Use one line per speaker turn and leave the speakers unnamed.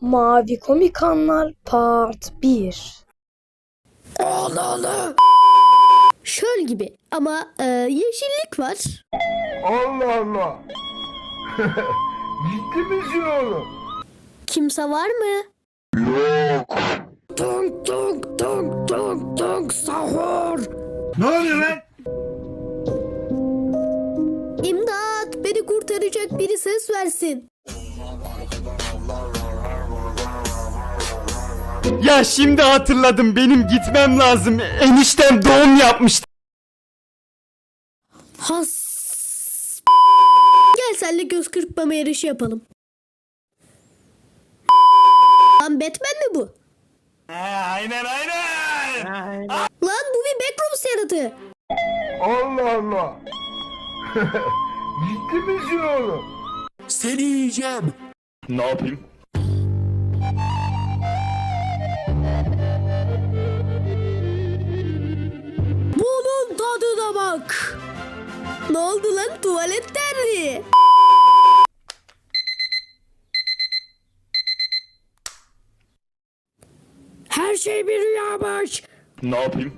Mavi Komikanlar Part 1
Şöl gibi ama e, yeşillik var.
Allah Allah. Ciddi misin oğlum?
Kimse var mı?
Tunk tunk tunk tunk tunk sahur.
Ne oluyor lan?
İmdat! Beni kurtaracak biri ses versin.
Ya şimdi hatırladım benim gitmem lazım. Eniştem doğum yapmıştı.
Has. Gel senle göz kırpmama yarışı yapalım. Lan Batman mi bu?
aynen aynen.
Lan bu bir Backrooms yaratığı.
Allah Allah. Ciddi misin oğlum?
Seni yiyeceğim.
Ne yapayım?
Bak. Ne oldu lan tuvalet terliği?
Her şey bir rüyamış.
Ne yapayım?